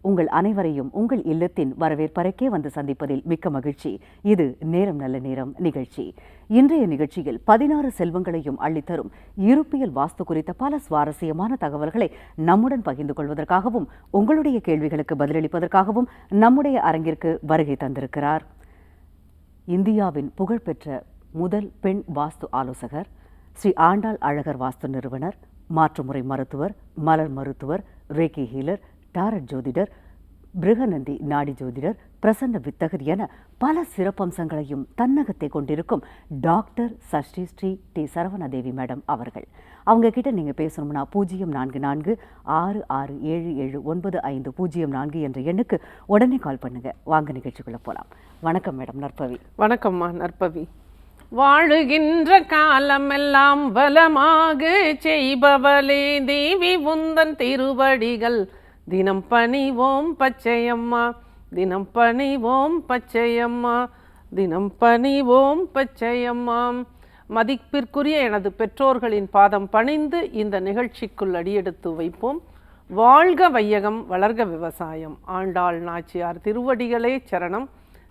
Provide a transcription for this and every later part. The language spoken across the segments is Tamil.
உங்கள் அனைவரையும் உங்கள் இல்லத்தின் வரவேற்பறைக்கே வந்து சந்திப்பதில் மிக்க மகிழ்ச்சி. இது நேரம் நல்ல நேரம் நிகழ்ச்சி. இன்றைய நிகழ்ச்சியில் பதினாறு செல்வங்களையும் அள்ளித்தரும் இருப்பியல் வாஸ்து குறித்த பல சுவாரஸ்யமான தகவல்களை நம்முடன் பகிர்ந்து கொள்வதற்காகவும் உங்களுடைய கேள்விகளுக்கு பதிலளிப்பதற்காகவும் நம்முடைய அரங்கிற்கு வருகை தந்திருக்கிறார். இந்தியாவின் புகழ்பெற்ற முதல் பெண் வாஸ்து ஆலோசகர் ஸ்ரீ ஆண்டாள் அழகர் வாஸ்து நிறுவனர் மாற்றுமுறை மருத்துவர் மலர் மருத்துவர் ரேக்கி ஹீலர் டாரட் ஜோதிடர் பிருகநந்தி நாடி ஜோதிடர் பிரசன்ன வித்தகர் என பல சிறப்பம்சங்களையும் தன்னகத்தை கொண்டிருக்கும் doctor Sashti Sri D. Saravanadevi madam அவர்கள். அவங்க கிட்ட நீங்கள் பேசணும்னா பூஜ்ஜியம் நான்கு நான்கு ஆறு ஆறு ஏழு ஏழு ஒன்பது ஐந்து பூஜ்ஜியம் நான்கு என்ற எண்ணுக்கு உடனே கால் பண்ணுங்க. வாங்க நிகழ்ச்சிக்குள்ளே போகலாம் வணக்கம் மேடம் நற்பவி. வணக்கம்மா நற்பவி. வாழுகின்ற காலமெல்லாம் வளமாக செய்பவளே தேவி உந்தன் திருவடிகள் தினம் பணிவோம் பச்சையம்மா. தினம் பணிவோம் பச்சையம்மா. தினம் பணிவோம் பச்சையம்மா. மதிப்பிற்குரிய எனது பெற்றோர்களின் பாதம் பணிந்து இந்த நிகழ்ச்சிக்குள் அடியெடுத்து வைப்போம். வாழ்க வையகம் வளர்க விவசாயம். ஆண்டாள் நாச்சியார் திருவடிகளே சரணம்.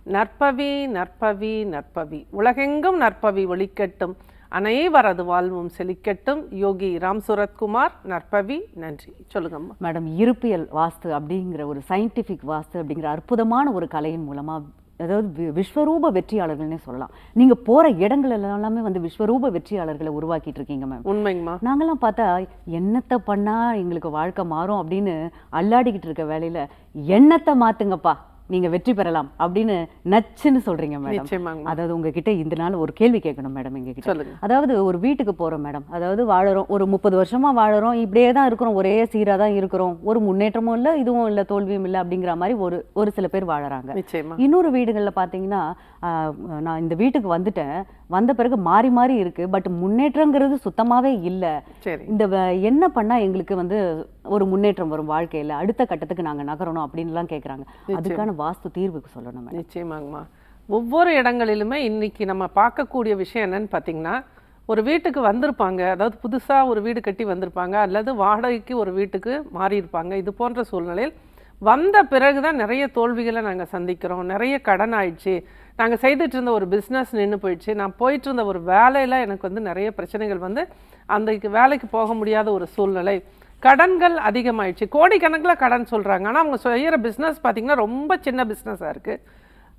நற்பவி நற்பவி நற்பவி. உலகெங்கும் நற்பவி ஒளிக்கட்டும். அனைவரது வாழ்வும் செழிக்கட்டும். யோகி ராம் சுரத்குமார் நற்பவி நன்றி. சொல்லுங்கம்மா. மேடம் இருப்பியல் வாஸ்து அப்படிங்கிற ஒரு சயின்டிஃபிக் வாஸ்து அப்படிங்கிற அற்புதமான ஒரு கலையின் மூலமா அதாவது விஸ்வரூப வெற்றியாளர்கள்னே சொல்லலாம். நீங்க போற இடங்கள் எல்லாமே வந்து விஸ்வரூப வெற்றியாளர்களை உருவாக்கிட்டு இருக்கீங்க மேம். உண்மைங்கம்மா. நாங்கெல்லாம் பார்த்தா என்னத்தை பண்ணா எங்களுக்கு வாழ்க்கை மாறும் அப்படின்னு அல்லாடிக்கிட்டு இருக்க வேலையில எண்ணத்தை மாத்துங்கப்பா? நீங்க வெற்றி பெறலாம் அப்படின்னு நச்சுன்னு சொல்றீங்க மேடம் அதாவது உங்ககிட்ட இந்த நாள் ஒரு கேள்வி கேட்கணும் மேடம் எங்க கிட்ட அதாவது ஒரு வீட்டுக்கு போறோம் மேடம் அதாவது வாழறோம் ஒரு முப்பது வருஷமா வாழறோம் இப்படியே தான் இருக்கிறோம் ஒரே சீரா தான் இருக்கிறோம். ஒரு முன்னேற்றமும் இல்லை இதுவும் இல்லை தோல்வியும் இல்லை அப்படிங்கிற மாதிரி ஒரு ஒரு சில பேர் வாழறாங்க. இன்னொரு வீடுகளில் பார்த்தீங்கன்னா ஆஹ், நான் இந்த வீட்டுக்கு வந்துட்டேன். வந்த பிறகு மாறி மாறி இருக்கு. பட் முன்னேற்றங்கிறது சுத்தமாவே இல்லை. சரி. இந்த என்ன பண்ணா எங்களுக்கு வந்து ஒரு முன்னேற்றம் வரும் வாழ்க்கையில? அடுத்த கட்டத்துக்கு நாங்க நகரணும் அப்படின்லாம் கேக்குறாங்க. அதுக்கான வாஸ்து தீர்வுக்கு சொல்லணும் நிச்சயமாங்கம்மா. ஒவ்வொரு இடங்களிலுமே இன்னைக்கு நம்ம பார்க்கக்கூடிய விஷயம் என்னன்னு பார்த்தீங்கன்னா ஒரு வீட்டுக்கு வந்திருப்பாங்க. அதாவது புதுசாக ஒரு வீடு கட்டி வந்திருப்பாங்க. அல்லது வாடகைக்கு ஒரு வீட்டுக்கு மாறி இருப்பாங்க இது போன்ற சூழ்நிலையில் வந்த பிறகு தான் நிறைய தோல்விகளை நாங்கள் சந்திக்கிறோம். நிறைய கடன் ஆயிடுச்சு. நாங்கள் செய்துட்டு இருந்த ஒரு பிஸ்னஸ் நின்று போயிடுச்சு. நான் போயிட்டு இருந்த ஒரு வேலையில் எனக்கு வந்து நிறைய பிரச்சனைகள் வந்து அந்த வேலைக்கு போக முடியாத ஒரு சூழ்நிலை. கடன்கள் அதிகமாயிடுச்சு. கோடிக்கணக்கில் கடன் சொல்கிறாங்க ஆனால் அவங்க செய்கிற பிஸ்னஸ் பார்த்திங்கன்னா ரொம்ப சின்ன பிஸ்னஸாக இருக்குது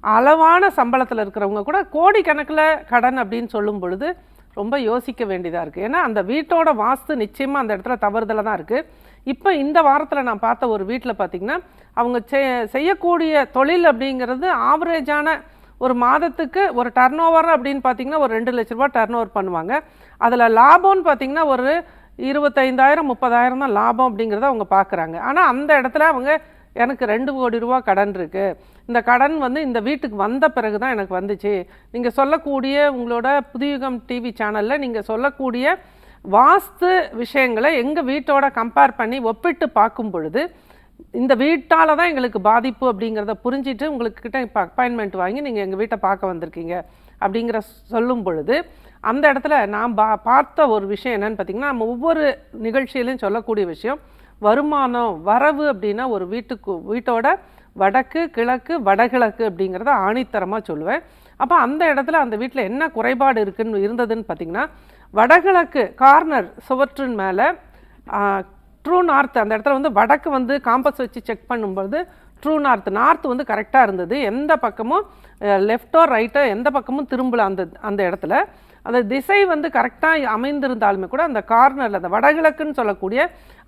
அளவான சம்பளத்தில் இருக்கிறவங்க கூட கோடிக்கணக்கில் கடன் அப்படின்னு சொல்லும் பொழுது ரொம்ப யோசிக்க வேண்டியதாக இருக்குது ஏன்னா அந்த வீட்டோட வாஸ்து நிச்சயமாக அந்த இடத்துல தவறுதலாக தான் இருக்குது இப்போ இந்த வாரத்தில் நான் பார்த்த ஒரு வீட்டில் பார்த்திங்கன்னா அவங்க செ- செய்யக்கூடிய தொழில் அப்படிங்கிறது ஆவரேஜான ஒரு மாதத்துக்கு ஒரு டர்ன் ஓவர் அப்படின்னு பார்த்தீங்கன்னா ஒரு ரெண்டு லட்ச ரூபா டர்ன் ஓவர் பண்ணுவாங்க. அதில் லாபம்னு பார்த்தீங்கன்னா ஒரு இருபத்தைந்தாயிரம் முப்பதாயிரம் தான் லாபம் அப்படிங்கிறத அவங்க பார்க்குறாங்க. ஆனால் அந்த இடத்துல அவங்க எனக்கு ரெண்டு கோடி ரூபா கடன் இருக்குது இந்த கடன் வந்து இந்த வீட்டுக்கு வந்த பிறகு தான் எனக்கு வந்துச்சு. நீங்கள் சொல்லக்கூடிய உங்களோட புதியுகம் டிவி சேனலில் நீங்கள் சொல்லக்கூடிய வாஸ்து விஷயங்களை எங்கள் வீட்டோட கம்பேர் பண்ணி ஒப்பிட்டு பார்க்கும் பொழுது இந்த வீட்டால் தான் எங்களுக்கு பாதிப்பு அப்படிங்கிறத புரிஞ்சிட்டு உங்களுக்கு கிட்ட இப்போ அப்பாயின்மெண்ட் வாங்கி நீங்கள் எங்கள் வீட்டை பார்க்க வந்திருக்கீங்க அப்படிங்கிற சொல்லும் பொழுது அந்த இடத்துல நான் பா பார்த்த ஒரு விஷயம் என்னன்னு பார்த்தீங்கன்னா நம்ம ஒவ்வொரு நிகழ்ச்சியிலையும் சொல்லக்கூடிய விஷயம் வருமானம் வரவு அப்படின்னா ஒரு வீட்டுக்கு வீட்டோட வடக்கு கிழக்கு வடகிழக்கு அப்படிங்கிறத ஆணித்தரமாக சொல்லுவேன். அப்போ அந்த இடத்துல அந்த வீட்டில் என்ன குறைபாடு இருக்குன்னு இருந்ததுன்னு பார்த்தீங்கன்னா வடகிழக்கு கார்னர் சுவற்றின் மேலே ட்ரூ நார்த் அந்த இடத்துல வந்து வடக்கு வந்து காம்பஸ் வச்சு செக் பண்ணும்போது ட்ரூ நார்த் நார்த் வந்து கரெக்டாக இருந்தது. எந்த பக்கமும் லெஃப்டோ ரைட்டோ எந்த பக்கமும் திரும்பல அந்த அந்த இடத்துல. அந்த திசை வந்து கரெக்டாக அமைந்திருந்தாலுமே கூட அந்த கார்னரில் அந்த வடகிழக்குன்னு சொல்லக்கூடிய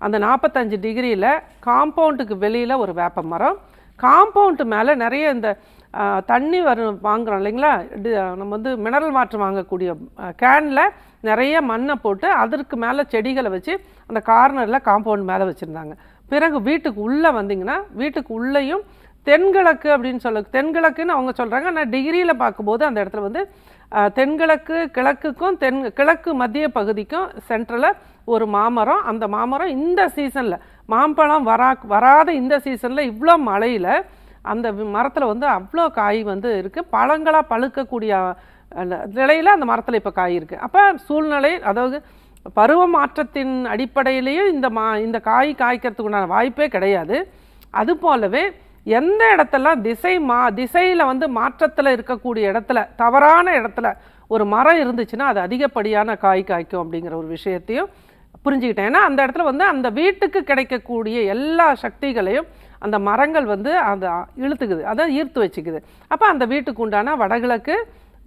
அந்த நாற்பத்தஞ்சு டிகிரியில் காம்பவுண்டுக்கு வெளியில் ஒரு வேப்ப மரம். காம்பவுண்டு மேலே நிறைய இந்த தண்ணி வரும் வாங்குறோம் இல்லைங்களா? நம்ம வந்து மினரல் வாட்டர் வாங்கக்கூடிய கேனில் நிறைய மண்ணை போட்டு அதற்கு மேலே செடிகளை வச்சு அந்த கார்னரில் காம்பவுண்ட் மேலே வச்சுருந்தாங்க. பிறகு வீட்டுக்கு உள்ளே வந்தீங்கன்னா வீட்டுக்கு உள்ளேயும் தென்கிழக்கு அப்படின்னு சொல்ல தென்கிழக்குன்னு அவங்க சொல்கிறாங்க ஆனால் டிகிரியில் பார்க்கும்போது அந்த இடத்துல வந்து தென்கிழக்கு கிழக்குக்கும் தென் கிழக்கு மத்திய பகுதிக்கும் சென்ட்ரலில் ஒரு மாமரம். அந்த மாமரம் இந்த சீசனில் மாம்பழம் வரா வராத இந்த சீசனில் இவ்வளோ மழையில் அந்த மரத்தில் வந்து அவ்வளோ காய் வந்து இருக்குது பழங்களாக பழுக்கக்கூடிய நிலையில் அந்த மரத்தில் இப்போ காய் இருக்குது அப்போ சூழ்நிலை அதாவது பருவ மாற்றத்தின் அடிப்படையிலேயும் இந்த மா இந்த காய் காய்க்கிறதுக்கு உண்டான வாய்ப்பே கிடையாது. அது போலவே எந்த இடத்தெல்லாம் திசை மா திசையில் வந்து மாற்றத்தில் இருக்கக்கூடிய இடத்துல தவறான இடத்துல ஒரு மரம் இருந்துச்சுன்னா அது அதிகப்படியான காய் காய்க்கும் அப்படிங்கிற ஒரு விஷயத்தையும் புரிஞ்சுக்கிட்டேன். ஏன்னா அந்த இடத்துல வந்து அந்த வீட்டுக்கு கிடைக்கக்கூடிய எல்லா சக்திகளையும் அந்த மரங்கள் வந்து அந்த இழுத்துக்குது அதை ஈர்த்து வச்சுக்குது. அப்போ அந்த வீட்டுக்கு உண்டான வடகிழக்கு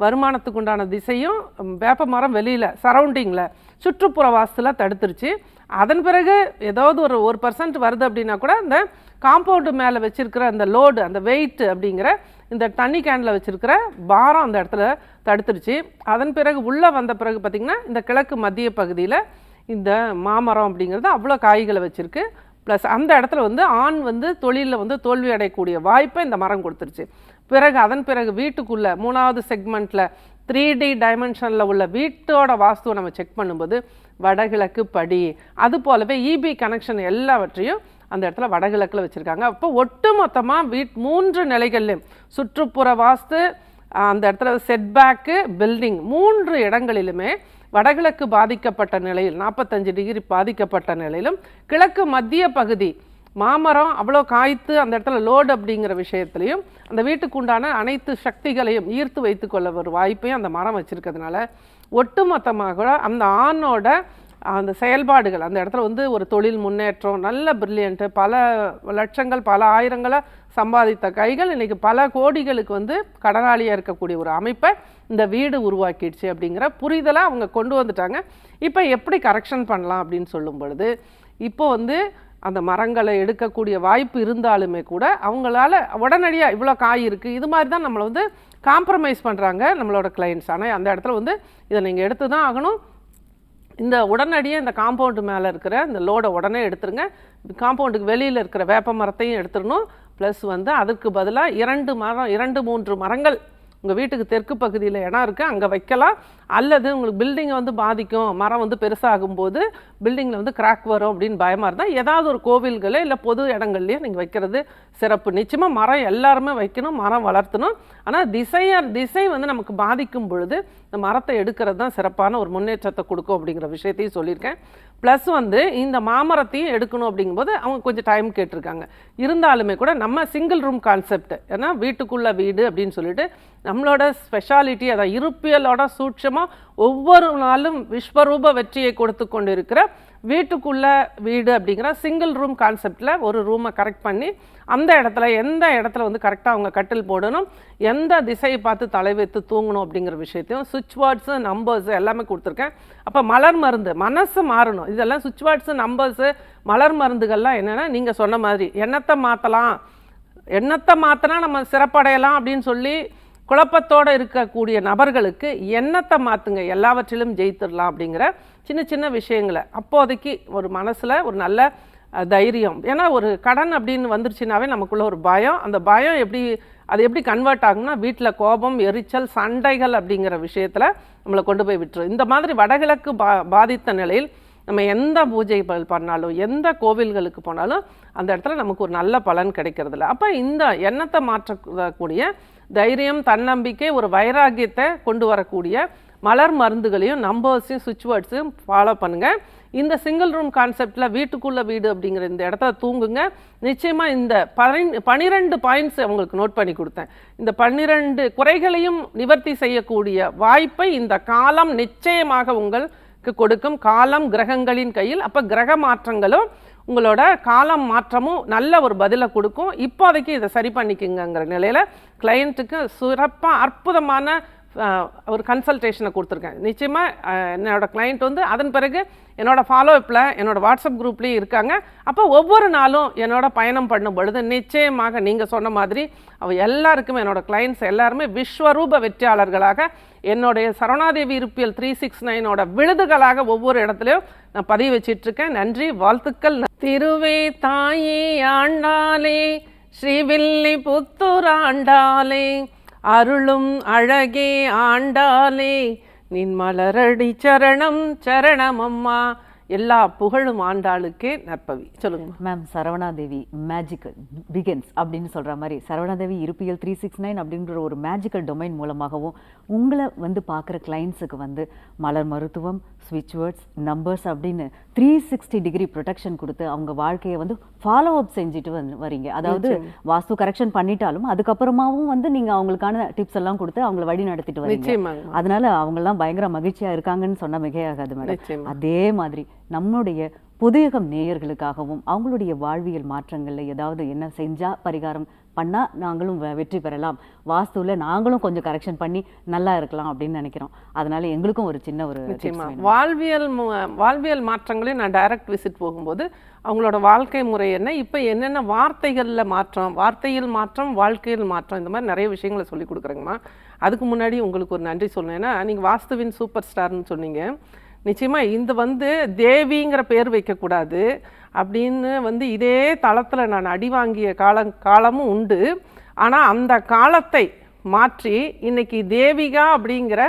வருமானத்துக்கு உண்டான திசையும் வேப்ப மரம் வெளியில் சரௌண்டிங்கில் சுற்றுப்புற வாசலாக தடுத்துருச்சு. அதன் பிறகு ஏதாவது ஒரு ஒரு பர்சன்ட் வருது அப்படின்னா கூட அந்த காம்பவுண்டு மேலே வச்சுருக்கிற அந்த லோடு அந்த வெயிட் அப்படிங்கிற இந்த தண்ணி கேனில் வச்சுருக்கிற பாரம் அந்த இடத்துல தடுத்துருச்சு. அதன் பிறகு உள்ளே வந்த பிறகு பார்த்திங்கன்னா இந்த கிழக்கு மத்திய பகுதியில் இந்த மாமரம் அப்படிங்கிறது அவ்வளோ காய்களை வச்சுருக்கு. ப்ளஸ் அந்த இடத்துல வந்து ஆண் வந்து தொழிலில் வந்து தோல்வி அடையக்கூடிய வாய்ப்பை இந்த மரம் கொடுத்துருச்சு. பிறகு அதன் பிறகு வீட்டுக்குள்ளே மூணாவது செக்மெண்ட்டில் த்ரீ டி டைமென்ஷனில் உள்ள வீட்டோட வாஸ்துவை நம்ம செக் பண்ணும்போது வடகிழக்கு படி. அது போலவே இபி கனெக்ஷன் எல்லாவற்றையும் அந்த இடத்துல வடகிழக்கில் வச்சுருக்காங்க. அப்போ ஒட்டு மொத்தமாக வீட் மூன்று நிலைகள்லையும் சுற்றுப்புற வாஸ்து அந்த இடத்துல செட்பேக்கு பில்டிங் மூன்று இடங்களிலுமே வடகிழக்கு பாதிக்கப்பட்ட நிலையில் நாற்பத்தஞ்சு டிகிரி பாதிக்கப்பட்ட நிலையிலும் கிழக்கு மத்திய பகுதி மாமரம் அவ்வளோ காய்த்து அந்த இடத்துல லோடு அப்படிங்கிற விஷயத்துலையும் அந்த வீட்டுக்கு உண்டான அனைத்து சக்திகளையும் ஈர்த்து வைத்துக்கொள்ள ஒரு வாய்ப்பையும் அந்த மரம் வச்சுருக்கிறதுனால ஒட்டுமொத்தமாக கூட அந்த ஆணோட அந்த செயல்பாடுகள் அந்த இடத்துல வந்து ஒரு தொழில் முன்னேற்றம் நல்ல பிரில்லியண்ட்டு பல லட்சங்கள் பல ஆயிரங்களை சம்பாதித்த கைகள் இன்றைக்கி பல கோடிகளுக்கு வந்து கடனாளியாக இருக்கக்கூடிய ஒரு அமைப்பை இந்த வீடு உருவாக்கிடுச்சு அப்படிங்கிற புரிதலாக அவங்க கொண்டு வந்துட்டாங்க. இப்போ எப்படி கரெக்ஷன் பண்ணலாம் அப்படின்னு சொல்லும் பொழுது இப்போ வந்து அந்த மரங்களை எடுக்கக்கூடிய வாய்ப்பு இருந்தாலுமே கூட அவங்களால உடனடியாக இவ்வளோ காய் இருக்குது இது மாதிரி தான் நம்மளை வந்து காம்ப்ரமைஸ் பண்ணுறாங்க நம்மளோட கிளைண்ட்ஸ் ஆனால் அந்த இடத்துல வந்து இதை நீங்கள் எடுத்து தான் ஆகணும். இந்த உடனடியாக இந்த காம்பவுண்டு மேலே இருக்கிற இந்த லோடை உடனே எடுத்துருங்க. காம்பவுண்டுக்கு வெளியில் இருக்கிற வேப்ப மரத்தையும் எடுத்துடணும். ப்ளஸ் வந்து அதுக்கு பதிலாக இரண்டு மரம் இரண்டு மூன்று மரங்கள் உங்கள் வீட்டுக்கு தெற்கு பகுதியில் இடம் இருக்குது அங்கே வைக்கலாம். அல்லது உங்களுக்கு பில்டிங்கை வந்து பாதிக்கும் மரம் வந்து பெருசாகும் போது பில்டிங்கில் வந்து கிராக் வரும் அப்படின்னு பயமாக இருந்தால் ஏதாவது ஒரு கோவில்களோ இல்லை பொது இடங்கள்லையோ நீங்கள் வைக்கிறது சிறப்பு. நிச்சயமாக மரம் எல்லாருமே வைக்கணும் மரம் வளர்த்தணும். ஆனால் திசைய திசை வந்து நமக்கு பாதிக்கும் பொழுது இந்த மரத்தை எடுக்கிறது தான் சிறப்பான ஒரு முன்னேற்றத்தை கொடுக்கும் அப்படிங்கிற விஷயத்தையும் சொல்லியிருக்கேன். ப்ளஸ் வந்து இந்த மாமரத்தையும் எடுக்கணும் அப்படிங்கும்போது அவங்க கொஞ்சம் டைம் கேட்டிருக்காங்க. இருந்தாலுமே கூட நம்ம சிங்கிள் ரூம் கான்செப்ட் ஏன்னா வீட்டுக்குள்ள வீடு அப்படின்னு சொல்லிட்டு நம்மளோட ஸ்பெஷாலிட்டி அதான் இருப்பியலோட சூட்சமாக ஒவ்வொரு நாளும் விஸ்வரூப வெற்றியை கொடுத்து கொண்டு இருக்கிற வீட்டுக்குள்ள வீடு அப்படிங்கிற சிங்கிள் ரூம் கான்செப்டில் ஒரு ரூமை கரெக்ட் பண்ணி அந்த இடத்துல எந்த இடத்துல வந்து கரெக்டாக அவங்க கட்டில் போடணும் எந்த திசையை பார்த்து தலை வைத்து தூங்கணும் அப்படிங்கிற விஷயத்தையும் சுவிட்ச் வேர்ட்ஸு நம்பர்ஸு எல்லாமே கொடுத்துருக்கேன். அப்போ மலர் மருந்து மனசு மாறணும். இதெல்லாம் சுவிட்ச் வேர்ட்ஸு நம்பர்ஸு மலர் மருந்துகள்லாம் என்னென்னா நீங்கள் சொன்ன மாதிரி எண்ணத்தை மாற்றலாம் எண்ணத்தை மாற்றினா நம்ம சிறப்படையலாம் அப்படின்னு சொல்லி குழப்பத்தோடு இருக்கக்கூடிய நபர்களுக்கு எண்ணத்தை மாற்றுங்க எல்லாவற்றிலும் ஜெயித்திடலாம் அப்படிங்கிற சின்ன சின்ன விஷயங்களை. அப்போதைக்கு ஒரு மனசில் ஒரு நல்ல தைரியம். ஏன்னா ஒரு கடன் அப்படின்னு வந்துருச்சுனாவே நமக்குள்ளே ஒரு பயம். அந்த பயம் எப்படி அது எப்படி கன்வெர்ட் ஆகும்னா வீட்டில் கோபம் எரிச்சல் சண்டைகள் அப்படிங்கிற விஷயத்தில் நம்மளை கொண்டு போய் விட்டுரும். இந்த மாதிரி வடகிழக்கு பா பாதித்த நிலையில் நம்ம எந்த பூஜை பண்ணாலும் எந்த கோவில்களுக்கு போனாலும் அந்த இடத்துல நமக்கு ஒரு நல்ல பலன் கிடைக்கிறதில்ல. அப்போ இந்த எண்ணத்தை மாற்றக்கூடிய தைரியம் தன்னம்பிக்கை ஒரு வைராகியத்தை கொண்டு வரக்கூடிய மலர் மருந்துகளையும் நம்பர்ஸையும் சுவிட்ச் வேர்ட்ஸையும் ஃபாலோ பண்ணுங்கள் இந்த சிங்கிள் ரூம் கான்செப்டில் வீட்டுக்குள்ளே வீடு அப்படிங்கிற இந்த இடத்துல தூங்குங்க. நிச்சயமாக இந்த பனி பனிரெண்டு பாயிண்ட்ஸ் அவங்களுக்கு நோட் பண்ணி கொடுத்தேன். இந்த பன்னிரெண்டு குறைகளையும் நிவர்த்தி செய்யக்கூடிய வாய்ப்பை இந்த காலம் நிச்சயமாக உங்களுக்கு கொடுக்கும். காலம் கிரகங்களின் கையில். அப்போ கிரக மாற்றங்களும் உங்களோட காலம் மாற்றமும் நல்ல ஒரு பதிலை கொடுக்கும். இப்போதைக்கு இதை சரி பண்ணிக்கங்கிற நிலையில் கிளையண்ட்டுக்கு சிறப்பாக அற்புதமான ஒரு கன்சல்டேஷனை கொடுத்துருக்கேன். நிச்சயமாக என்னோடய கிளையண்ட் வந்து அதன் பிறகு என்னோடய ஃபாலோஅப்பில் என்னோட வாட்ஸ்அப் குரூப்லேயும் இருக்காங்க. அப்போ ஒவ்வொரு நாளும் என்னோட பயணம் பண்ணும் பொழுது நிச்சயமாக நீங்கள் சொன்ன மாதிரி அவ எல்லாருக்குமே என்னோட கிளைண்ட்ஸ் எல்லாருமே விஸ்வரூப வெற்றியாளர்களாக என்னுடைய சரவணாதேவி இருப்பியல் த்ரீ சிக்ஸ் நைனோட விழுதுகளாக ஒவ்வொரு இடத்துலையும் நான் பதிவு வச்சிட்ருக்கேன். நன்றி வாழ்த்துக்கள். திருவே தாயே ஆண்டாலே ஸ்ரீவில்லி புத்துராண்டாலே அருளும் அழகே ஆண்டாலே நின் மலரடி சரணம் சரணம் அம்மா எல்லா புகழும் ஆண்டாளுக்கே நற்பவி. சொல்லுங்க மேம் சரவணாதேவி மேஜிக்கல் பிகின்ஸ் அப்படின்னு சொல்கிற மாதிரி சரவணாதேவி இருப்பியல் த்ரீ சிக்ஸ் நைன் அப்படின்ற ஒரு மேஜிக்கல் டொமைன் மூலமாகவும் உங்களை வந்து பார்க்குற கிளைண்ட்ஸுக்கு வந்து மலர் மருத்துவம் ஸ்விட்ச் வேர்ட்ஸ் நம்பர்ஸ் அப்படின்னு த்ரீ சிக்ஸ்டி டிகிரி ப்ரொடெக்ஷன் கொடுத்து அவங்க வாழ்க்கையை வந்து ஃபாலோ அப் செஞ்சுட்டு வந்து வரீங்க அதாவது வாஸ்து கரெக்ஷன் பண்ணிட்டாலும் அதுக்கப்புறமாவும் வந்து நீங்க அவங்களுக்கான டிப்ஸ் எல்லாம் கொடுத்து அவங்கள வழி நடத்திட்டு வரீங்க அதனால அவங்கெல்லாம் பயங்கர மகிழ்ச்சியா இருக்காங்கன்னு சொன்னா மிகையாகாது மேடம் அதே மாதிரி நம்முடைய புதியகம் நேயர்களுக்காகவும் அவங்களுடைய வாழ்வியல் மாற்றங்கள்ல ஏதாவது என்ன செஞ்சா பரிகாரம் பண்ணா நாங்களும் வெற்றி பெறலாம். வாஸ்துல நாங்களும் கொஞ்சம் கரெக்ஷன் பண்ணி நல்லா இருக்கலாம் அப்படின்னு நினைக்கிறோம். அதனால எங்களுக்கும் ஒரு சின்ன ஒரு. வாழ்வியல் வாழ்வியல் மாற்றங்களையும் நான் டைரக்ட் விசிட் போகும்போது அவங்களோட வாழ்க்கை முறை என்ன இப்போ என்னென்ன வார்த்தைகளில் மாற்றம் வார்த்தையில் மாற்றம் வாழ்க்கையில் மாற்றம் இந்த மாதிரி நிறைய விஷயங்களை சொல்லி கொடுக்குறேங்கம்மா. அதுக்கு முன்னாடி உங்களுக்கு ஒரு நன்றி சொல்லணும். ஏன்னா நீங்கள் வாஸ்துவின் சூப்பர் ஸ்டார்னு சொன்னீங்க. நிச்சயமாக இந்த வந்து தேவிங்கிற பேர் வைக்கக்கூடாது அப்படின்னு வந்து இதே தளத்தில் நான் அடி வாங்கிய காலம் காலமும் உண்டு. ஆனால் அந்த காலத்தை மாற்றி இன்னைக்கு தேவிகா அப்படிங்கிற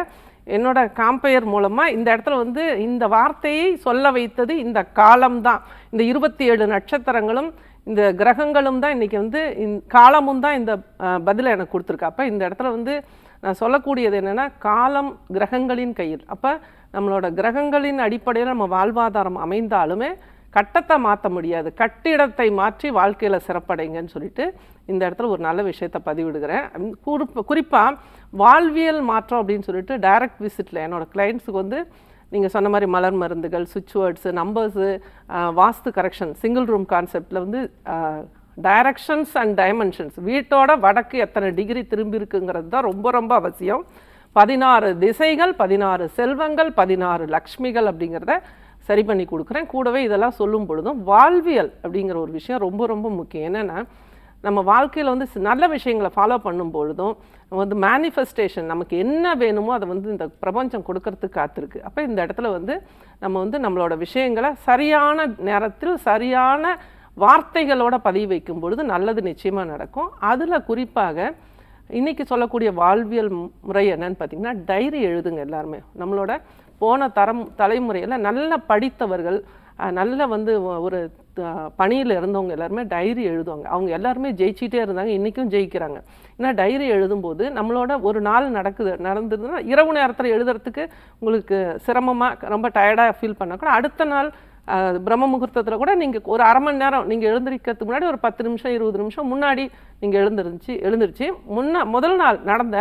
என்னோட காம்பெயர் மூலமாக இந்த இடத்துல வந்து இந்த வார்த்தையை சொல்ல வைத்தது இந்த காலம்தான். இந்த இருபத்தி ஏழு நட்சத்திரங்களும் இந்த கிரகங்களும் தான் இன்றைக்கி வந்து இந் காலமும் தான் இந்த பதிலை எனக்கு கொடுத்துருக்கு. அப்போ இந்த இடத்துல வந்து நான் சொல்லக்கூடியது என்னென்னா காலம் கிரகங்களின் கையில் அப்போ நம்மளோட கிரகங்களின் அடிப்படையில் நம்ம வாழ்வாதாரம் அமைந்தாலுமே கட்டத்தை மாற்ற முடியாது. கட்டிடத்தை மாற்றி வாழ்க்கையில் சிறப்படைங்கன்னு சொல்லிட்டு இந்த இடத்துல ஒரு நல்ல விஷயத்தை பதிவிடுகிறேன். குறிப்பு குறிப்பாக வாழ்வியல் மாற்றம் அப்படின்னு சொல்லிட்டு டைரக்ட் விசிட்டில் என்னோட கிளைண்ட்ஸுக்கு வந்து நீங்கள் சொன்ன மாதிரி மலர் மருந்துகள் சுவிட்ச் words numbers vastu correction single room கான்செப்டில் வந்து டைரக்ஷன்ஸ் அண்ட் டைமென்ஷன்ஸ் வீட்டோட வடக்கு எத்தனை டிகிரி திரும்பி இருக்குங்கிறது தான் ரொம்ப ரொம்ப அவசியம். பதினாறு திசைகள் பதினாறு செல்வங்கள் பதினாறு லக்ஷ்மிகள் அப்படிங்கிறத சரி பண்ணி கொடுக்குறேன். கூடவே இதெல்லாம் சொல்லும் பொழுதும் வாழ்வியல் அப்படிங்கிற ஒரு விஷயம் ரொம்ப ரொம்ப முக்கியம். என்னென்னா நம்ம வாழ்க்கையில் வந்து நல்ல விஷயங்களை ஃபாலோ பண்ணும் பொழுதும் வந்து மேனிஃபெஸ்டேஷன் நமக்கு என்ன வேணுமோ அதை வந்து இந்த பிரபஞ்சம் கொடுக்கறதுக்கு காத்திருக்கு. அப்போ இந்த இடத்துல வந்து நம்ம வந்து நம்மளோட விஷயங்களை சரியான நேரத்தில் சரியான வார்த்தைகளோட பதிவு வைக்கும் பொழுது நல்லது நிச்சயமாக நடக்கும். அதில் குறிப்பாக இன்றைக்கி சொல்லக்கூடிய வாழ்வியல் முறை என்னன்னு பார்த்தீங்கன்னா டைரி எழுதுங்க எல்லாருமே. நம்மளோட போன தரம் தலைமுறையில் நல்ல படித்தவர்கள் நல்ல வந்து ஒரு பணியில் இருந்தவங்க எல்லாருமே டைரி எழுதுவாங்க. அவங்க எல்லாருமே ஜெயிச்சிட்டே இருந்தாங்க இன்றைக்கும் ஜெயிக்கிறாங்க. ஏன்னா டைரி எழுதும்போது நம்மளோட ஒரு நாள் நடக்குது நடந்ததுன்னா இரவு நேரத்தில் எழுதுறதுக்கு உங்களுக்கு சிரமமாக ரொம்ப டயர்டாக ஃபீல் பண்ணால் கூட அடுத்த நாள் பிரம்ம முகூர்த்தத்தில் கூட நீங்கள் ஒரு அரை மணி நேரம் நீங்கள் எழுந்திருக்கிறதுக்கு முன்னாடி ஒரு பத்து நிமிஷம் இருபது நிமிஷம் முன்னாடி நீங்கள் எழுந்திருந்துச்சு எழுந்திருச்சு. முன்ன முதல் நாள் நடந்த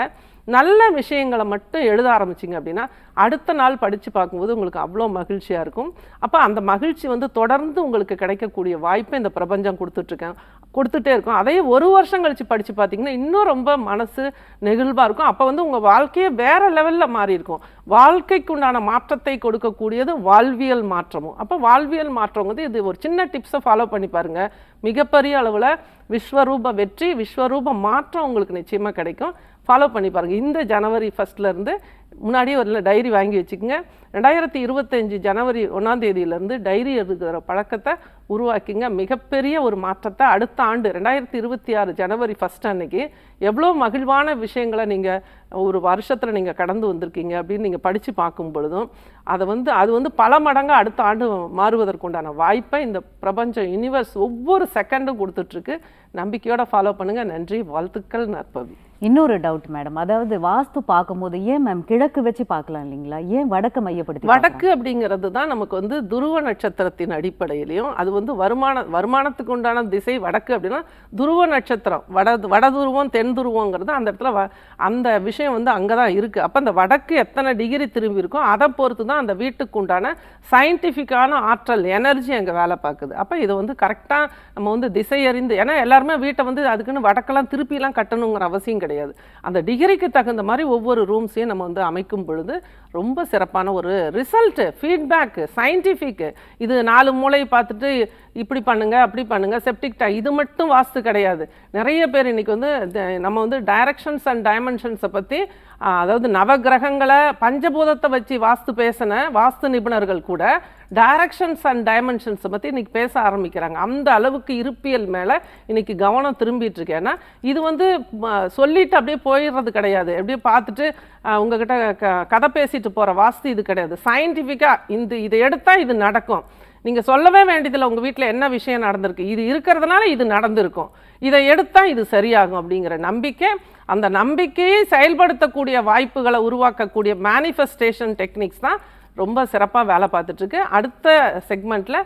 நல்ல விஷயங்களை மட்டும் எழுத ஆரம்பிச்சிங்க அப்படின்னா அடுத்த நாள் படித்து பார்க்கும்போது உங்களுக்கு அவ்வளோ மகிழ்ச்சியாக இருக்கும். அப்போ அந்த மகிழ்ச்சி வந்து தொடர்ந்து உங்களுக்கு கிடைக்கக்கூடிய வாய்ப்பை இந்த பிரபஞ்சம் கொடுத்துட்ருக்கேன் கொடுத்துட்டே இருக்கும். அதையே ஒரு வருஷம் கழித்து படித்து பார்த்தீங்கன்னா இன்னும் ரொம்ப மனசு நெகிழ்வாக இருக்கும். அப்போ வந்து உங்கள் வாழ்க்கையே வேறு லெவலில் மாறி இருக்கும். வாழ்க்கைக்கு உண்டான மாற்றத்தை கொடுக்கக்கூடியது வாழ்வியல் மாற்றமும். அப்போ வாழ்வியல் மாற்றம் வந்து இது ஒரு சின்ன டிப்ஸை ஃபாலோ பண்ணி பாருங்கள் மிகப்பெரிய அளவில் விஸ்வரூப வெற்றி விஸ்வரூப மாற்றம் உங்களுக்கு நிச்சயமாக கிடைக்கும். ஃபாலோ பண்ணி பாருங்கள் இந்த ஜனவரி ஃபஸ்ட்லேருந்து முன்னாடியே ஒரு டைரி வாங்கி வச்சுக்கோங்க. ரெண்டாயிரத்தி இருபத்தஞ்சு ஜனவரி ஒன்றாம் தேதியிலேருந்து டைரி எழுதுகிற பழக்கத்தை உருவாக்கிங்க. மிகப்பெரிய ஒரு மாற்றத்தை அடுத்த ஆண்டு ரெண்டாயிரத்தி இருபத்தி ஆறு ஜனவரி ஃபஸ்ட் அன்னைக்கு எவ்வளோ மகிழ்வான விஷயங்களை நீங்கள் ஒரு வருஷத்தில் நீங்கள் கடந்து வந்திருக்கீங்க அப்படின்னு நீங்கள் படித்து பார்க்கும் பொழுதும் அதை வந்து அது வந்து பல மடங்கு அடுத்த ஆண்டு மாறுவதற்குண்டான வாய்ப்பை இந்த பிரபஞ்சம் யூனிவர்ஸ் ஒவ்வொரு செகண்டும் கொடுத்துட்ருக்கு நம்பிக்கையோடு ஃபாலோ பண்ணுங்கள் நன்றி. வாழ்த்துக்கள் நற்பவி. இன்னொரு டவுட் மேடம் அதாவது வாஸ்து பார்க்கும்போது ஏன் மேம் கிழக்கு வச்சு பார்க்கலாம் இல்லைங்களா? ஏன் வடக்கு மையப்படுத்தி வடக்கு அப்படிங்கிறது தான் நமக்கு வந்து துருவ நட்சத்திரத்தின் அடிப்படையிலையும் அது வந்து வருமான வருமானத்துக்கு உண்டான திசை வடக்கு அப்படின்னா துருவ நட்சத்திரம். வட வட துருவம் தென் துருவங்கிறது அந்த இடத்துல வ- அந்த விஷயம் வந்து அங்கே தான் இருக்குது அப்போ அந்த வடக்கு எத்தனை டிகிரி திரும்பி இருக்கோ அதை பொறுத்து தான் அந்த வீட்டுக்கு உண்டான சயின்டிஃபிக்கான ஆற்றல் எனர்ஜி அங்கே வேலை பார்க்குது. அப்போ இதை வந்து கரெக்டாக நம்ம வந்து திசை அறிந்து ஏன்னா எல்லாருமே வீட்டை வந்து அதுக்குன்னு வடக்கெல்லாம் திருப்பிலாம் கட்டணுங்கிற அவசியம் கிடையாது. அந்த டிகிரிக்கு தகுந்த மாதிரி ஒவ்வொரு ரூம்ஸையும் நம்ம வந்து அமைக்கும் பொழுது ரொம்ப சிறப்பான ஒரு ரிசல்ட்டு ஃபீட்பேக்கு சயின்டிஃபிக்கு இது நாலு மூலையை பார்த்துட்டு இப்படி பண்ணுங்க அப்படி பண்ணுங்க செப்டிக் டை இது மட்டும் வாஸ்து கிடையாது. நிறைய பேர் இன்னைக்கு வந்து நம்ம வந்து டைரக்ஷன்ஸ் அண்ட் டைமென்ஷன்ஸை பற்றி அதாவது நவகிரகங்களை பஞ்சபூதத்தை வச்சு வாஸ்து பேசின வாஸ்து நிபுணர்கள் கூட டைரக்ஷன்ஸ் அண்ட் டைமென்ஷன்ஸை பற்றி இன்றைக்கி பேச ஆரம்பிக்கிறாங்க. அந்த அளவுக்கு இருப்பியல் மேலே இன்றைக்கி கவனம் திரும்பிட்டு இருக்கு. ஏன்னா இது வந்து சொல்லிட்டு அப்படியே போயிடுறது கிடையாது. அப்படியே பார்த்துட்டு உங்ககிட்ட க கதை பேசிட்டு போகிற வாஸ்து இது கிடையாது. சயின்டிஃபிக்காக இந்த இதை எடுத்தால் இது நடக்கும். நீங்கள் சொல்லவே வேண்டியதில்லை உங்கள் வீட்டில் என்ன விஷயம் நடந்திருக்கு? இது இருக்கிறதுனால இது நடந்திருக்கும். இதை எடுத்தால் இது சரியாகும் அப்படிங்கிற நம்பிக்கை அந்த நம்பிக்கையை செயல்படுத்தக்கூடிய வாய்ப்புகளை உருவாக்கக்கூடிய மேனிஃபெஸ்டேஷன் டெக்னிக்ஸ் தான் ரொம்ப சிறப்பாக வேலை பார்த்துட்ருக்கு அடுத்த செக்மெண்ட்டில்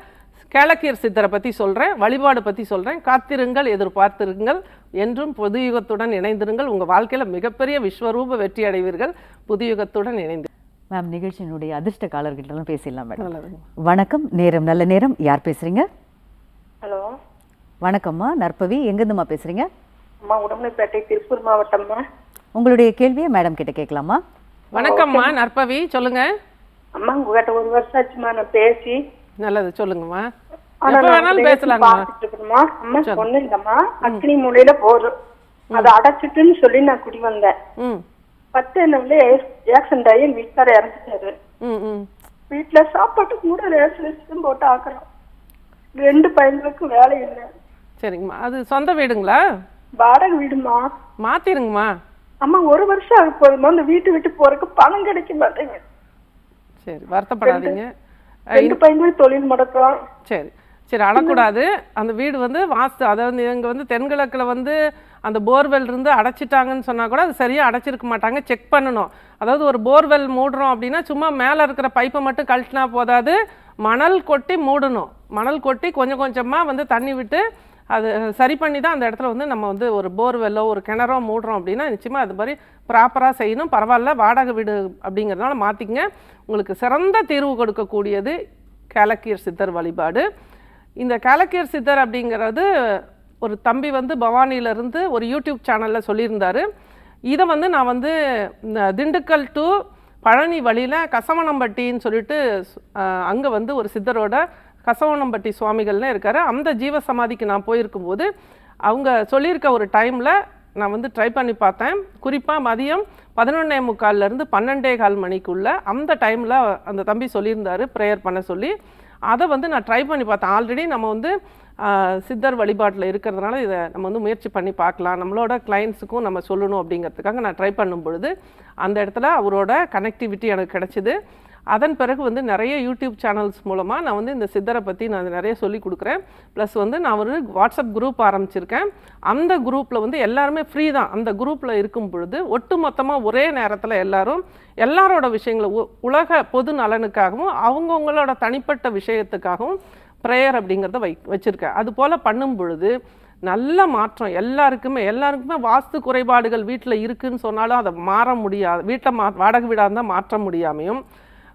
கேளக்கீர் சித்தரை பற்றி சொல்கிறேன் வழிபாடு பற்றி சொல்கிறேன் காத்திருங்கள் எதிர்பார்த்திருங்கள் என்றும் புதுயுகத்துடன் இணைந்திருங்கள். உங்கள் வாழ்க்கையில் மிகப்பெரிய விஸ்வரூப வெற்றி அடைவீர்கள். புதுயுகத்துடன் இணைந்து மேம் நிகழ்ச்சியினுடைய அதிர்ஷ்ட காலர்கிட்டலாம் பேசிடலாம் மேடம். வணக்கம். நேரம் நல்ல நேரம். யார் பேசுறீங்க? ஹலோ. வணக்கம்மா. நற்பவி எங்கேருந்துமா பேசுறீங்க? அம்மா உடம்புப்பேட்டை திருப்பூர் மாவட்டம்மா. உங்களுடைய கேள்வியை மேடம் கிட்ட கேட்கலாமா? வணக்கம்மா நற்பவி சொல்லுங்க. அம்மா உங்ககிட்ட ஒரு வருஷம் ஆச்சுமா நான் பேசி. நல்லது சொல்லுங்கம்மா. வேணாலும் பேசலாங்கம்மா. அம்மா சொன்னீங்கம்மா அக்னி மூலையில போதும். அதை அடைச்சிட்டுன்னு சொல்லி நான் குடி வந்தேன். பத்து நாள்ல ஆக்சிடென்ட் ஆகி என் வீட்டுக்கார இறந்துட்டாரு வீட்டுல சாப்பாட்டுக்கு கூட ரேஷன் லிஸ்டும் போட்டு ஆக்குறோம் ரெண்டு பையன்களுக்கும் வேலை இல்லை. சரிங்கம்மா. அது சொந்த வீடுங்களா? வாடகை வீடுமா? மாத்திருங்கம்மா. அம்மா ஒரு வருஷம் ஆக போதுமா அந்த வீட்டு விட்டு போறதுக்கு பணம் கிடைக்க மாட்டேங்குது. சரி வருத்தப்படாதீங்க. ரெண்டு பையன்களும் தொழில் முடக்கம். சரி. சரி அழக்கூடாது அந்த வீடு வந்து வாஸ்து அதாவது இங்கே வந்து தென்கிழக்கில் வந்து அந்த போர்வெல் இருந்து அடைச்சிட்டாங்கன்னு சொன்னால் கூட அது சரியாக அடைச்சிருக்க மாட்டாங்க. செக் பண்ணணும். அதாவது ஒரு போர்வெல் மூடுறோம் அப்படின்னா சும்மா மேலே இருக்கிற பைப்பை மட்டும் கழட்டினா போதாது. மணல் கொட்டி மூடணும். மணல் கொட்டி கொஞ்சம் கொஞ்சமாக வந்து தண்ணி விட்டு அது சரி பண்ணி தான் அந்த இடத்துல வந்து நம்ம வந்து ஒரு போர்வெல்லோ ஒரு கிணறோ மூடுறோம் அப்படின்னா நிச்சயமாக அது மாதிரி ப்ராப்பராக செய்யணும். பரவாயில்ல வாடகை வீடு அப்படிங்கிறதுனால மாற்றிக்கங்க உங்களுக்கு சிறந்த தீர்வு கொடுக்கக்கூடியது கேலக்கீர் சித்தர் வழிபாடு. இந்த கேலக்கீர் சித்தர் அப்படிங்கிறது ஒரு தம்பி வந்து பவானியிலேருந்து ஒரு யூடியூப் சேனலில் சொல்லியிருந்தார். இதை வந்து நான் வந்து இந்த திண்டுக்கல் டு பழனி வழியில் கசவனம்பட்டின்னு சொல்லிட்டு அங்கே வந்து ஒரு சித்தரோட கசவனம்பட்டி சுவாமிகள்னு இருக்கார். அந்த ஜீவ சமாதிக்கு நான் போயிருக்கும்போது அவங்க சொல்லியிருக்க ஒரு டைமில் நான் வந்து ட்ரை பண்ணி பார்த்தேன். குறிப்பாக மதியம் பதினொன்னே முக்கால்லேருந்து பன்னெண்டே கால் மணிக்குள்ளே அந்த டைமில் அந்த தம்பி சொல்லியிருந்தார் ப்ரேயர் பண்ண சொல்லி. அதை வந்து நான் ட்ரை பண்ணி பார்த்தேன். ஆல்ரெடி நம்ம வந்து சித்தர் வழிபாட்டில் இருக்கிறதுனால இதை நம்ம வந்து முயற்சி பண்ணி பார்க்கலாம். நம்மளோட கிளைண்ட்ஸுக்கும் நம்ம சொல்லணும் அப்படிங்கிறதுக்காக நான் ட்ரை பண்ணும் பொழுது அந்த இடத்துல அவரோட கனெக்டிவிட்டி எனக்கு கிடச்சிது. அதன் பிறகு வந்து நிறைய யூடியூப் சேனல்ஸ் மூலமாக நான் வந்து இந்த சித்தரை பற்றி நான் நிறைய சொல்லி கொடுக்குறேன். ப்ளஸ் வந்து நான் ஒரு வாட்ஸ்அப் குரூப் ஆரம்பிச்சிருக்கேன். அந்த குரூப்பில் வந்து எல்லாருமே ஃப்ரீ தான். அந்த குரூப்பில் இருக்கும் பொழுது ஒட்டு மொத்தமாக ஒரே நேரத்தில் எல்லாரும் எல்லாரோட விஷயங்களை உ- உலக பொது நலனுக்காகவும் அவங்கவுங்களோட தனிப்பட்ட விஷயத்துக்காகவும் ப்ரேயர் அப்படிங்கிறத வை வச்சுருக்கேன். அது போல் பண்ணும் பொழுது நல்ல மாற்றம். எல்லாருக்குமே எல்லாருக்குமே வாஸ்து குறைபாடுகள் வீட்டில் இருக்குதுன்னு சொன்னாலும் அதை மாற முடியாது வீட்டில் மா வாடகை வீடாக இருந்தால் மாற்ற முடியாமையும்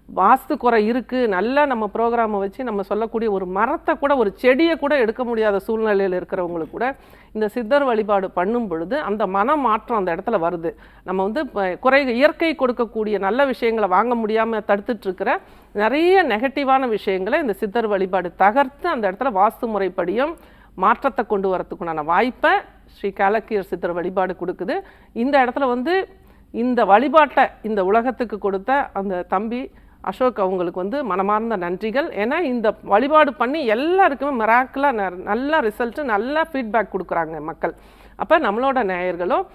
வாஸ்து குறை இருக்குது நல்லா நம்ம ப்ரோக்ராமை வச்சு நம்ம சொல்லக்கூடிய ஒரு மரத்தை கூட ஒரு செடியை கூட எடுக்க முடியாத சூழ்நிலையில் இருக்கிறவங்களுக்கு கூட இந்த சித்தர் வழிபாடு பண்ணும் பொழுது அந்த மன மாற்றம் அந்த இடத்துல வருது. நம்ம வந்து குறை இயற்கை கொடுக்கக்கூடிய நல்ல விஷயங்களை வாங்க முடியாமல் தடுத்துட்ருக்கிற நிறைய நெகட்டிவான விஷயங்களை இந்த சித்தர் வழிபாடு தகர்த்து அந்த இடத்துல வாஸ்து முறைப்படியும் மாற்றத்தை கொண்டு வரத்துக்குண்டான வாய்ப்பை ஸ்ரீ காலக்கீர் சித்தர் வழிபாடு கொடுக்குது. இந்த இடத்துல வந்து இந்த வழிபாட்டை இந்த உலகத்துக்கு கொடுத்த அந்த தம்பி அசோக் அவங்களுக்கு வந்து மனமார்ந்த நன்றிகள். ஏன்னா இந்த வழிபாடு பண்ணி எல்லாருக்குமே மிராக்கலாக நல்ல ரிசல்ட்டு நல்ல ஃபீட்பேக் கொடுக்குறாங்க மக்கள். அப்போ நம்மளோட நேயர்களும்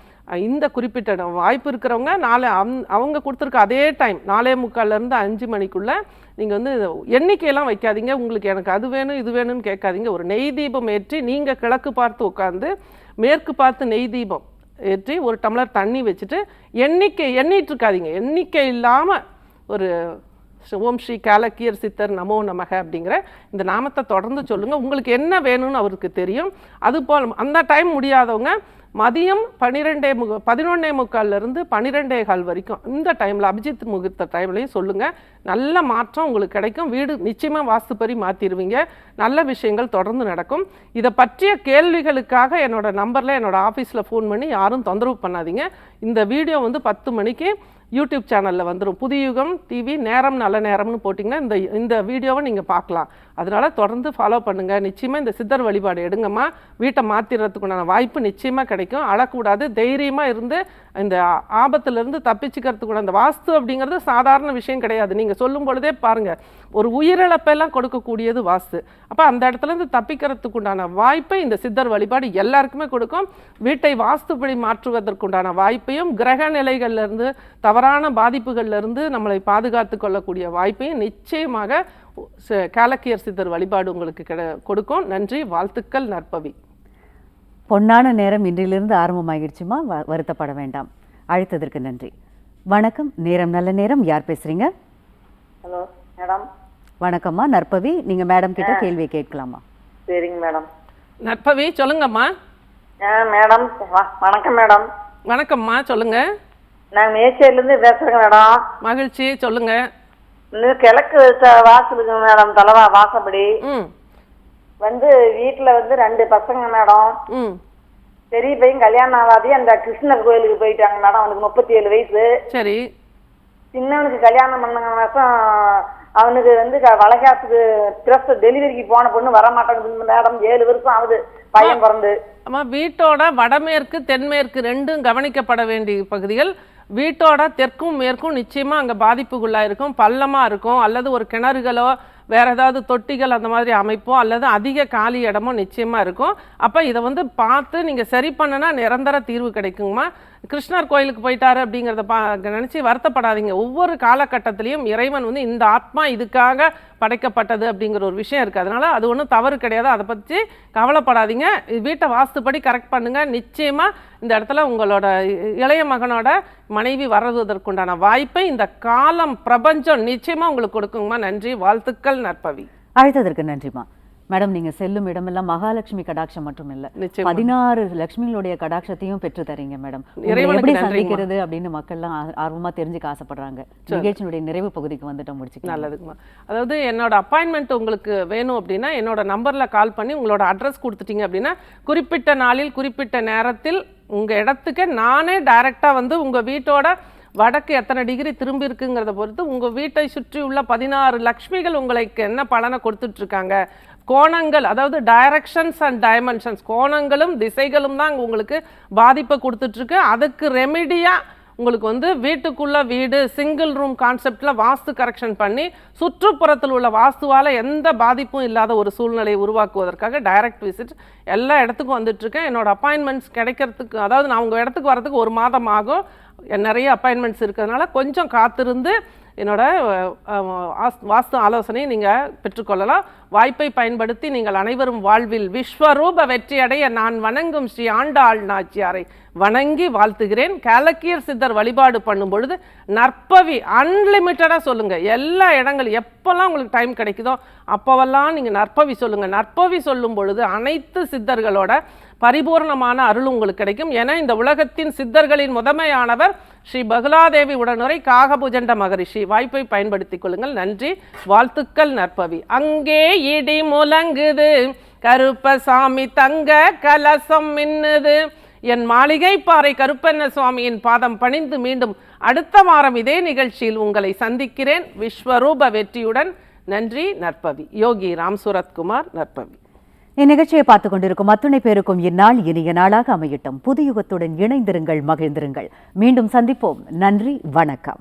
இந்த குறிப்பிட்ட வாய்ப்பு இருக்கிறவங்க நாளை அந் அவங்க கொடுத்துருக்க அதே டைம் நாலே முக்கால்லேருந்து அஞ்சு மணிக்குள்ளே நீங்கள் வந்து எண்ணிக்கையெல்லாம் வைக்காதீங்க. உங்களுக்கு எனக்கு அது வேணும் இது வேணும்னு கேட்காதீங்க. ஒரு நெய் தீபம் ஏற்றி நீங்கள் கிழக்கு பார்த்து உட்காந்து மேற்கு பார்த்து நெய் தீபம் ஏற்றி ஒரு டம்ளர் தண்ணி வச்சுட்டு எண்ணிக்கை எண்ணிட்டு இருக்காதிங்க. எண்ணிக்கை இல்லாமல் ஒரு ஓம் ஸ்ரீ காலக்கியர் சித்தர் நமோ நமக அப்படிங்கிற இந்த நாமத்தை தொடர்ந்து சொல்லுங்கள் உங்களுக்கு என்ன வேணும்னு அவருக்கு தெரியும். அதுபோல் அந்த டைம் முடியாதவங்க மதியம் பன்னிரெண்டே முக பதினொன்னே முக்கால்லேருந்து பன்னிரெண்டே கால் வரைக்கும் இந்த டைமில் அபிஜித் முகூர்த்த டைம்லையும் சொல்லுங்கள் நல்ல மாற்றம் உங்களுக்கு கிடைக்கும். வீடு நிச்சயமாக வாஸ்துப்படி மாற்றிடுவீங்க நல்ல விஷயங்கள் தொடர்ந்து நடக்கும். இதை பற்றிய கேள்விகளுக்காக என்னோட நம்பரில் என்னோடய ஆஃபீஸில் ஃபோன் பண்ணி யாரும் தொந்தரவு பண்ணாதீங்க. இந்த வீடியோ வந்து பத்து மணிக்கு யூடியூப் சேனலில் வந்துடும் புதியுகம் டிவி நேரம் நல்ல நேரம்னு போட்டிங்கன்னா இந்த இந்த வீடியோவை நீங்கள் பார்க்கலாம். அதனால் தொடர்ந்து ஃபாலோ பண்ணுங்கள் நிச்சயமாக இந்த சித்தர் வழிபாடு எடுங்கம்மா. வீட்டை மாற்றிடுறதுக்குண்டான வாய்ப்பு நிச்சயமாக கிடைக்கும். அழக்கூடாது தைரியமாக இருந்து இந்த ஆபத்துலேருந்து ஆபத்துல தப்பிச்சுக்கிறதுக்குள்ள அந்த வாஸ்து அப்படிங்கிறது சாதாரண விஷயம் கிடையாது. நீங்கள் சொல்லும் பொழுதே பாருங்கள் ஒரு உயிரிழப்பெல்லாம் கொடுக்கக்கூடியது வாஸ்து. அப்போ அந்த இடத்துல இருந்து தப்பிக்கிறதுக்குண்டான வாய்ப்பை இந்த சித்தர் வழிபாடு எல்லாருக்குமே கொடுக்கும். வீட்டை வாஸ்துப்படி மாற்றுவதற்குண்டான வாய்ப்பையும் கிரக நிலைகள்லேருந்து தவறான பாதிப்புகள்லேருந்து நம்மளை பாதுகாத்து கொள்ளக்கூடிய வாய்ப்பையும் நிச்சயமாக காலக்கியர் சித்தர் வழிபாடு உங்களுக்கு கிட கொடுக்கும். நன்றி. வாழ்த்துக்கள் நற்பவி. பொன்னான நேரம் இன்றிலிருந்து ஆரம்பமாகிடுச்சுமா? வருத்தப்பட வேண்டாம். அழைத்ததற்கு நன்றி. வணக்கம். நேரம் நல்ல நேரம். யார் பேசுறீங்க? Hello madam. வணக்கம்மா. நற்பவி நீங்க மேடம் கிட்ட கேள்வி கேட்கலாமா? சரிங்க மேடம். நற்பவி சொல்லுங்கம்மா. ஆ மேடம். வணக்கம் மேடம். வணக்கம்மா சொல்லுங்க. நாங்கள் மேச்சேரிலேருந்து பேசுகிறேங்க மேடம். மகிழ்ச்சி சொல்லுங்க. கிழக்கு த- வாசலுக்கு மேடம் தலைவா வாசப்படி. வந்து வீட்டில் வந்து ரெண்டு பசங்க மேடம். பெரிய பையன் கல்யாணம் ஆகாதி அந்த கிருஷ்ணர் கோயிலுக்கு போயிட்டாங்க மேடம் அவனுக்கு முப்பத்தி ஏழு வயசு. சரி. சின்னவனுக்கு கல்யாணம் பண்ணங்க மாதம் அவனுக்கு வந்து வளைகாப்புக்கு ட்ரெஸ் டெலிவரிக்கு போன பொண்ணு வர மாட்டேங்குது மேடம் ஏழு வருஷம் ஆகுது பையன் பிறந்து. அம்மா வீட்டோட வடமேற்கு தென்மேற்கு ரெண்டும் கவனிக்கப்பட வேண்டிய பகுதிகள். வீட்டோட தெற்கும் மேற்கும் நிச்சயமாக அங்கே பாதிப்புக்குள்ளாக இருக்கும். பள்ளமாக இருக்கும். அல்லது ஒரு கிணறுகளோ வேறு ஏதாவது தொட்டிகள் அந்த மாதிரி அமைப்போ அல்லது அதிக காலி இடமோ நிச்சயமாக இருக்கும். அப்போ இதை வந்து பார்த்து நீங்கள் சரி பண்ணுனா நிரந்தர தீர்வு கிடைக்குங்கம்மா. கிருஷ்ணர் கோயிலுக்கு போயிட்டாரு அப்படிங்கிறத பா நினச்சி வருத்தப்படாதீங்க. ஒவ்வொரு காலகட்டத்திலையும் இறைவன் வந்து இந்த ஆத்மா இதுக்காக படைக்கப்பட்டது அப்படிங்கிற ஒரு விஷயம் இருக்குது அதனால் அது ஒன்றும் தவறு கிடையாது. அதை பற்றி கவலைப்படாதீங்க. வீட்டை வாஸ்துப்படி கரெக்ட் பண்ணுங்கள் நிச்சயமாக இந்த இடத்துல உங்களோட இளைய மகனோட மனைவி வர்றதற்குண்டான வாய்ப்பை இந்த காலம் பிரபஞ்சம் நிச்சயமாக உங்களுக்கு கொடுக்குங்கம்மா. நன்றி. வாழ்த்துக்கள் நற்பவி. அழைத்ததற்கு நன்றிம்மா. மேடம் நீங்க செல்லும் இடமெல்லாம் மகாலட்சுமி கடாட்சம் மட்டும் இல்ல. பதினாறு லட்சுமிகளுடைய கடாட்சத்தையும் பெற்று தரீங்க மேடம். எப்படி. சந்திக்கிறது அப்படின்னு மக்கள்லாம் ஆ- ஆர்வமா தெரிஞ்சுக்க ஆசைப்படுறாங்க. நிகழ்ச்சியினுடைய நிறைவு பகுதிக்கு வந்துட்டோம் முடிச்சுக்கலாம் நல்லதுங்கம்மா அதாவது என்னோட அப்பாயின்மெண்ட் உங்களுக்கு வேணும் அப்படின்னா என்னோட நம்பரில் கால் பண்ணி உங்களோட அட்ரஸ் கொடுத்துட்டீங்க அப்படின்னா குறிப்பிட்ட நாளில் குறிப்பிட்ட நேரத்தில் உங்கள் இடத்துக்கு நானே டைரெக்டாக வந்து உங்கள் வீட்டோட வடக்கு எத்தனை டிகிரி திரும்பி இருக்குங்கிறத பொறுத்து உங்கள் வீட்டை சுற்றி உள்ள பதினாறு லக்ஷ்மிகள் உங்களுக்கு என்ன பலனை கொடுத்துட்ருக்காங்க கோணங்கள் அதாவது டைரக்ஷன்ஸ் அண்ட் டைமென்ஷன்ஸ் கோணங்களும் திசைகளும் தான் உங்களுக்கு பாதிப்பை கொடுத்துட்ருக்கு. அதுக்கு ரெமிடியாக உங்களுக்கு வந்து வீட்டுக்குள்ளே வீடு சிங்கிள் ரூம் கான்செப்டில் வாஸ்து கரெக்ஷன் பண்ணி சுற்றுப்புறத்தில் உள்ள வாஸ்துவால் எந்த பாதிப்பும் இல்லாத ஒரு சூழ்நிலையை உருவாக்குவதற்காக டைரக்ட் விசிட் எல்லா இடத்துக்கும் வந்துட்டு என்னோடய அப்பாயின்மெண்ட்ஸ் கிடைக்கிறதுக்கு அதாவது நான் உங்கள் இடத்துக்கு வரதுக்கு ஒரு மாதம் ஆகும். நிறைய அப்பாயின்மெண்ட்ஸ் இருக்கிறதுனால கொஞ்சம் காத்திருந்து என்னோட வாஸ்து ஆலோசனையை நீங்கள் பெற்றுக்கொள்ளலாம். வாய்ப்பை பயன்படுத்தி நீங்கள் அனைவரும் வாழ்வில் விஸ்வரூப வெற்றியடைய நான் வணங்கும் ஸ்ரீ ஆண்டாள் நாச்சியாரை வணங்கி வாழ்த்துகிறேன். கேலக்கியர் சித்தர் வழிபாடு பண்ணும் பொழுது நற்பவி அன்லிமிட்டடாக சொல்லுங்கள் எல்லா இடங்கள் எப்போல்லாம் உங்களுக்கு டைம் கிடைக்குதோ அப்போவெல்லாம் நீங்கள் நற்பவி சொல்லுங்கள் நற்பவி சொல்லும் பொழுது அனைத்து சித்தர்களோட பரிபூர்ணமான அருள் உங்களுக்கு கிடைக்கும். என இந்த உலகத்தின் சித்தர்களின் முதன்மையானவர் ஸ்ரீ பகுலாதேவி உடனுரை காகபுஜண்ட மகரிஷி. வாய்ப்பை பயன்படுத்திக் கொள்ளுங்கள். நன்றி. வாழ்த்துக்கள் நற்பவி. அங்கே இடி முழங்குது. கருப்பசாமி தங்க கலசம் மின்னுது. என் மாளிகை பாறை கருப்பண்ண சுவாமியின் பாதம் பணிந்து மீண்டும் அடுத்த வாரம் இதே நிகழ்ச்சியில் உங்களை சந்திக்கிறேன். விஸ்வரூப வெற்றியுடன். நன்றி நற்பவி. யோகி ராம் சுரத்குமார் நற்பவி. இந்நிகழ்ச்சியை பார்த்து கொண்டிருக்கும் அத்துணை பேருக்கும் இந்நாள் இனிய நாளாக அமையட்டும். புது யுகத்துடன் இணைந்திருங்கள் மகிழ்ந்திருங்கள். மீண்டும் சந்திப்போம். நன்றி வணக்கம்.